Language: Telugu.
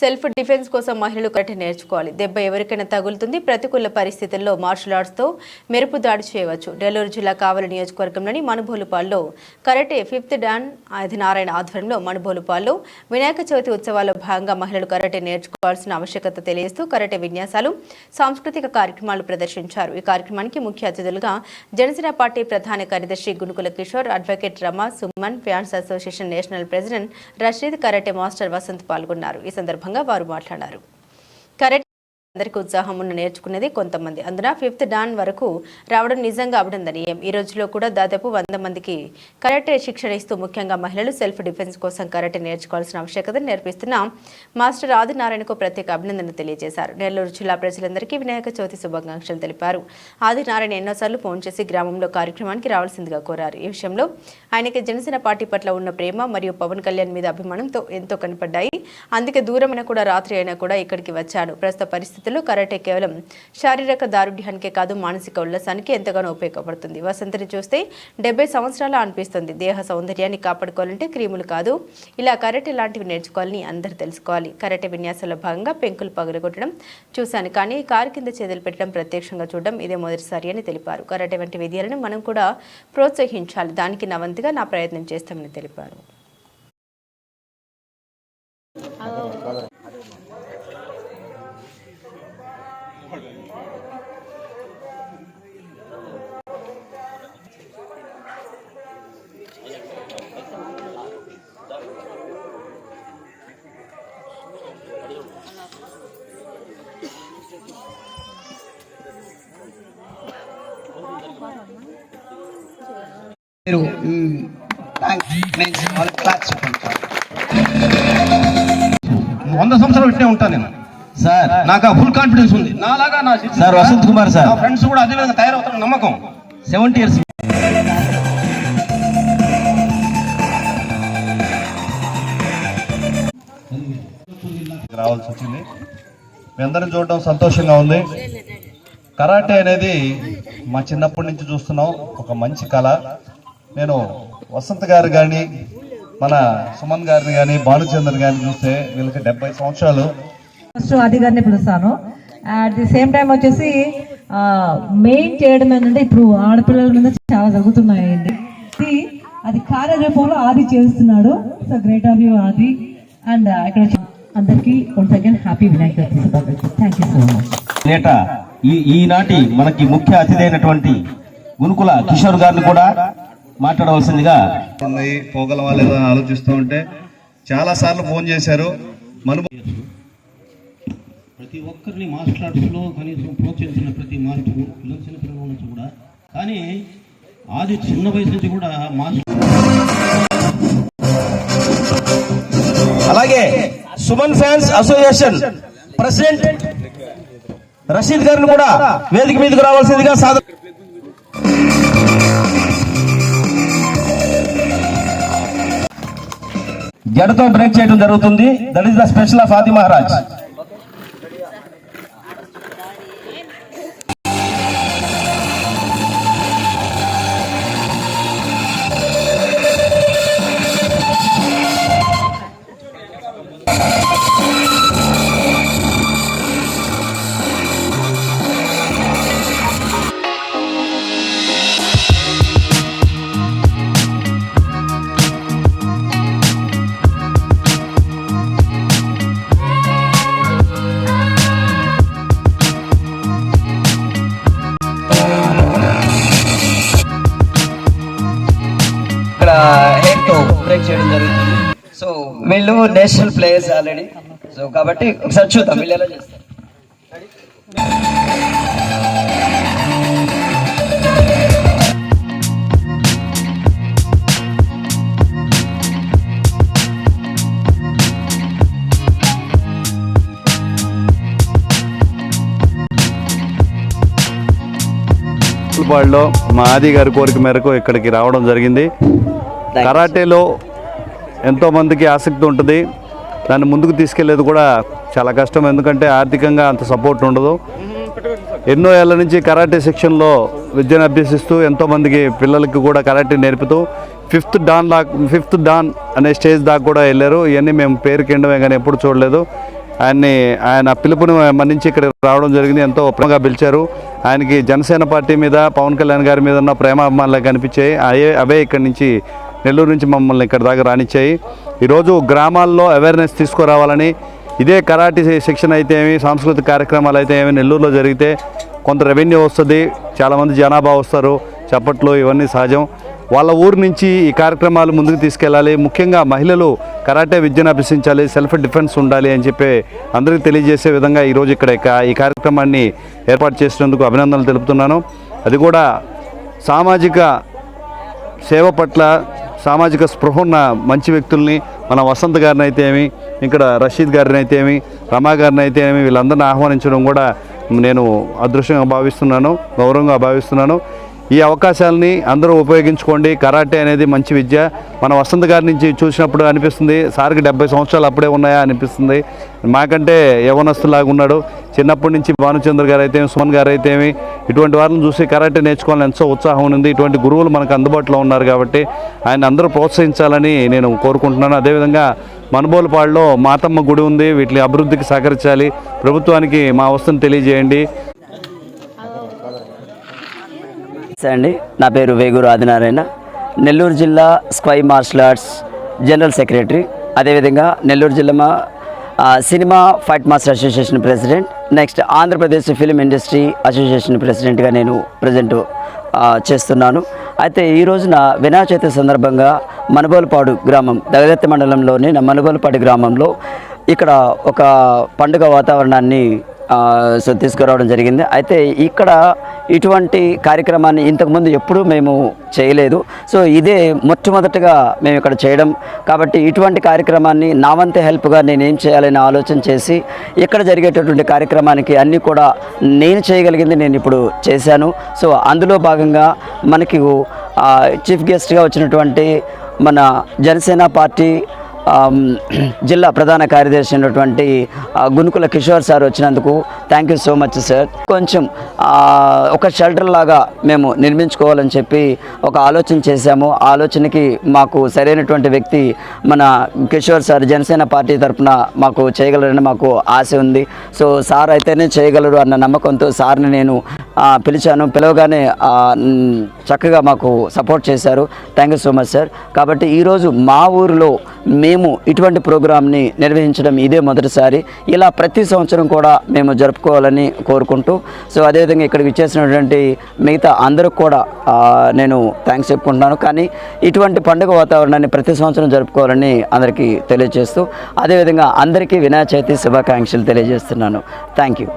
సెల్ఫ్ డిఫెన్స్ కోసం మహిళలు కరెక్ట్ నేర్చుకోవాలి. దెబ్బ ఎవరికైనా తగులుతుంది. ప్రతికూల పరిస్థితుల్లో మార్షల్ ఆర్ట్స్తో మెరుపు దాడి చేయవచ్చు. నెల్లూరు జిల్లా కావలి నియోజకవర్గంలోని మనుబోలుపాల్లో కరాటే ఫిఫ్త్ డాన్ ఆదినారాయణ ఆధ్వర్యంలో మనుబోలుపాల్లో వినాయక చవితి ఉత్సవాల్లో భాగంగా మహిళలు కరాటే నేర్చుకోవాల్సిన ఆవశ్యకత తెలియజేస్తూ కరాటే విన్యాసాలు సాంస్కృతిక కార్యక్రమాలు ప్రదర్శించారు. ఈ కార్యక్రమానికి ముఖ్య అతిథులుగా జనసేన పార్టీ ప్రధాన కార్యదర్శి Gunukula Kishore advocate Rama Suman fans association national president Rasheed karate master Vasanth పాల్గొన్నారు. ఈ సందర్భంగా సందర్భంగా వారు మాట్లాడారు. కరెంట్ అందరికీ ఉత్సాహం ఉన్న నేర్చుకునేది కొంతమంది. అందున ఫిఫ్త్ డాన్ వరకు రావడం నిజంగా అభినందనీయం. ఈ రోజులో కూడా దాదాపు వంద మందికి కరాటే శిక్షణ ఇస్తూ ముఖ్యంగా మహిళలు సెల్ఫ్ డిఫెన్స్ కోసం కరాటే నేర్చుకోవాల్సిన ఆవశ్యకతను నేర్పిస్తున్న మాస్టర్ ఆదినారాయణకు ప్రత్యేక అభినందన తెలియజేశారు. నెల్లూరు జిల్లా ప్రజలందరికీ వినాయక చవితి శుభాకాంక్షలు తెలిపారు. ఆదినారాయణ ఎన్నోసార్లు ఫోన్ చేసి గ్రామంలో కార్యక్రమానికి రావాల్సిందిగా కోరారు. ఈ విషయంలో ఆయనకి జనసేన పార్టీ పట్ల ఉన్న ప్రేమ మరియు పవన్ కళ్యాణ్ మీద అభిమానంతో ఎంతో కనపడ్డాయి. అందుకే దూరమైన కూడా రాత్రి అయినా కూడా ఇక్కడికి వచ్చాడు. ప్రస్తుత పరిస్థితి పరిస్థితుల్లో కరాటే కేవలం శారీరక దారుఢ్యానికే కాదు మానసిక ఉల్లాసానికి ఎంతగానో ఉపయోగపడుతుంది. వసంతని చూస్తే డెబ్బై సంవత్సరాల అనిపిస్తుంది. దేహ సౌందర్యాన్ని కాపాడుకోవాలంటే క్రీములు కాదు ఇలా కరాటే లాంటివి నేర్చుకోవాలని అందరూ తెలుసుకోవాలి. కరాటే విన్యాసంలో భాగంగా పెంకులు పగలగొట్టడం చూశాను కానీ కారు కింద చేతులు పెట్టడం ప్రత్యక్షంగా చూడడం ఇదే మొదటిసారి అని తెలిపారు. కరాటే వంటి విద్యలను మనం కూడా ప్రోత్సహించాలి. దానికి నా వంతుగా నా ప్రయత్నం చేస్తామని తెలిపారు. మీరు వంద సంవత్సరాలు ఇట్టే ఉంటాను నేను. సార్. నాకు ఫుల్ కాన్ఫిడెన్స్ ఉంది. నాలాగా నా శిష్యులు సార్ వసంత్ కుమార్ సార్. నా ఫ్రెండ్స్ కూడా అదే విధంగా తయారవుతారని నమ్మకం. సెవెంటీ ఇయర్స్ రావాల్సి వచ్చింది. మీ అందరం చూడడం సంతోషంగా ఉంది. కరాటే అనేది మా చిన్నప్పటి నుంచి చూస్తున్నాం. ఒక మంచి కళ. నేను వసంత్ గారు కానీ మన సుమన్ గారిని కానీ భానుచంద్రన్ గారిని చూస్తే వీళ్ళకి డెబ్బై సంవత్సరాలు. ఫస్ట్ అది గారిని పిలుస్తాను. అట్ ది సేమ్ టైం వచ్చేసి మెయిన్ చేయడం ఏంటంటే ఇప్పుడు ఆడపిల్లల మీద చాలా జరుగుతున్నాయండి. అది కార్యరూపంలో ఆది చేస్తున్నాడు. So great of you Adi. And ఇక్కడ వచ్చి అందరికీ once again happy Vinayaka thank you so much నేట ఈ ఈనాటి మనకి ముఖ్య అతిథి అయినటువంటి గునుకుల కిషోర్ గారిని కూడా మాట్లాడవలసిందిగా ఉన్నాయి పోగలమా లేదా ఆలోచిస్తూ ఉంటే చాలా సార్లు ఫోన్ చేశారు. మన ప్రతి ఒక్కరిని మార్షల్ ఆర్ట్స్లో కనీసం ప్రోత్సహించిన ప్రతి మార్పు పిలిచిన పిల్లల నుంచి కూడా. కానీ ఆది చిన్న వయసు నుంచి కూడా మార్షల్ అలాగే Suman fans association president Rasheed గారిని కూడా వేదిక మీదకు రావాల్సిందిగా సాధ జడతో బ్రేక్ చేయడం జరుగుతుంది. That is the special of Adi Maharaj. తో బ్రేక్ చేయడం జరుగుతుంది. సో వీళ్ళు నేషనల్ ప్లేయర్స్ ఆల్రెడీ సో కాబట్టి ఒకసారి చూద్దాం వీళ్ళు ఎలా చేస్తారు. బాల్లో మా ఆది గారి కోరిక మేరకు ఇక్కడికి రావడం జరిగింది. కరాటేలో ఎంతోమందికి ఆసక్తి ఉంటుంది. దాన్ని ముందుకు తీసుకెళ్ళేది కూడా చాలా కష్టం. ఎందుకంటే ఆర్థికంగా అంత సపోర్ట్ ఉండదు. ఎన్నో ఏళ్ళ నుంచి కరాటే సెక్షన్లో విద్యను అభ్యసిస్తూ ఎంతోమందికి పిల్లలకి కూడా కరాటే నేర్పుతూ ఫిఫ్త్ డాన్ లా ఫిఫ్త్ డాన్ అనే స్టేజ్ దాకా కూడా వెళ్ళారు. ఇవన్నీ మేము పేరు కిండమే కానీ ఎప్పుడు చూడలేదు. ఆయన్ని ఆయన పిలుపుని మన్నించి ఇక్కడ రావడం జరిగింది. ఎంతో ప్రేమగా పిలిచారు. ఆయనకి జనసేన పార్టీ మీద పవన్ కళ్యాణ్ గారి మీద ఉన్న ప్రేమాభిమానాలు కనిపించాయి. అవే అవే ఇక్కడి నుంచి నెల్లూరు నుంచి మమ్మల్ని ఇక్కడ దాకా రానిచ్చాయి. ఈరోజు గ్రామాల్లో అవేర్నెస్ తీసుకురావాలని ఇదే కరాటీ శిక్షణ అయితే ఏమి సాంస్కృతిక కార్యక్రమాలు అయితే ఏమి నెల్లూరులో జరిగితే కొంత రెవెన్యూ వస్తుంది. చాలామంది జనాభా వస్తారు. చప్పట్లు ఇవన్నీ సహజం. వాళ్ళ ఊరు నుంచి ఈ కార్యక్రమాలు ముందుకు తీసుకెళ్ళాలి. ముఖ్యంగా మహిళలు కరాటే విద్యను అభ్యసించాలి సెల్ఫ్ డిఫెన్స్ ఉండాలి అని చెప్పి అందరికీ తెలియజేసే విధంగా ఈరోజు ఇక్కడ ఈ కార్యక్రమాన్ని ఏర్పాటు చేసినందుకు అభినందనలు తెలుపుతున్నాను. అది కూడా సామాజిక సేవ పట్ల సామాజిక స్పృహ ఉన్న మంచి వ్యక్తుల్ని మన వసంత్ గారిని అయితే ఏమి ఇక్కడ రషీద్ గారిని అయితే ఏమి రమా గారిని అయితే ఏమి వీళ్ళందరిని ఆహ్వానించడం కూడా నేను అదృష్టంగా భావిస్తున్నాను గౌరవంగా భావిస్తున్నాను. ఈ అవకాశాలని అందరూ ఉపయోగించుకోండి. కరాటే అనేది మంచి విద్య. మన వసంత్ గారి నుంచి చూసినప్పుడు అనిపిస్తుంది సార్కి డెబ్బై సంవత్సరాలు అప్పుడే ఉన్నాయా? అనిపిస్తుంది. మాకంటే యవనస్తులాగా ఉన్నాడు. చిన్నప్పటి నుంచి భానుచంద్ర గారు అయితే సుమన్ గారు అయితే ఏమి ఇటువంటి వారిని చూసి కరాటే నేర్చుకోవాలని ఎంతో ఉత్సాహం ఉంది. ఇటువంటి గురువులు మనకు అందుబాటులో ఉన్నారు కాబట్టి ఆయన అందరూ ప్రోత్సహించాలని నేను కోరుకుంటున్నాను. అదేవిధంగా మనుబోలుపాడులో మాతమ్మ గుడి ఉంది. వీటి అభివృద్ధికి సహకరించాలి. ప్రభుత్వానికి మా వస్తుని తెలియజేయండి. అండి. నా పేరు వేగూరు ఆదినారాయణ. నెల్లూరు జిల్లా Sqay martial arts general secretary. అదేవిధంగా నెల్లూరు జిల్లా cinema fight master association president. Next Andhra Pradesh film industry association ప్రెసిడెంట్గా నేను ప్రజెంట్ చేస్తున్నాను. అయితే ఈ రోజున వినాయక చవితి సందర్భంగా మనుబోలపాడు గ్రామం దగదత్తి మండలంలోని నా గ్రామంలో ఇక్కడ ఒక పండుగ వాతావరణాన్ని సో తీసుకురావడం జరిగింది. అయితే ఇక్కడ ఇటువంటి కార్యక్రమాన్ని ఇంతకుముందు ఎప్పుడూ మేము చేయలేదు. సో ఇదే మొట్టమొదటిగా మేము ఇక్కడ చేయడం. కాబట్టి ఇటువంటి కార్యక్రమాన్ని నా వంతు హెల్ప్గా నేను ఏం చేయాలని ఆలోచన చేసి ఇక్కడ జరిగేటటువంటి కార్యక్రమానికి అన్నీ కూడా నేను చేయగలిగింది నేను ఇప్పుడు చేశాను. సో అందులో భాగంగా మనకి చీఫ్ గెస్ట్గా వచ్చినటువంటి మన జనసేన పార్టీ జిల్లా ప్రధాన కార్యదర్శి అయినటువంటి గునుకుల కిషోర్ సార్ వచ్చినందుకు thank you so much sir కొంచెం ఒక షెల్టర్ లాగా మేము నిర్మించుకోవాలని చెప్పి ఒక ఆలోచన చేశాము. ఆ ఆలోచనకి మాకు సరైనటువంటి వ్యక్తి మన కిషోర్ సార్ జనసేన పార్టీ తరఫున మాకు చేయగలరని మాకు ఆశ ఉంది. సో సార్ అయితేనే చేయగలరు అన్న నమ్మకంతో సార్ని నేను పిలిచాను. పిలవగానే చక్కగా మాకు సపోర్ట్ చేశారు. Thank you so much sir కాబట్టి ఈరోజు మా ఊరిలో మేము ఇటువంటి ప్రోగ్రామ్ని నిర్వహించడం ఇదే మొదటిసారి. ఇలా ప్రతి సంవత్సరం కూడా మేము జరుపుకోవాలని కోరుకుంటూ సో అదేవిధంగా ఇక్కడికి ఇచ్చేసినటువంటి మిగతా అందరికి కూడా నేను థ్యాంక్స్ చెప్పుకుంటున్నాను. కానీ ఇటువంటి పండుగ వాతావరణాన్ని ప్రతి సంవత్సరం జరుపుకోవాలని అందరికీ తెలియజేస్తూ అదేవిధంగా అందరికీ వినాయక చవితి శుభాకాంక్షలు తెలియజేస్తున్నాను. Thank you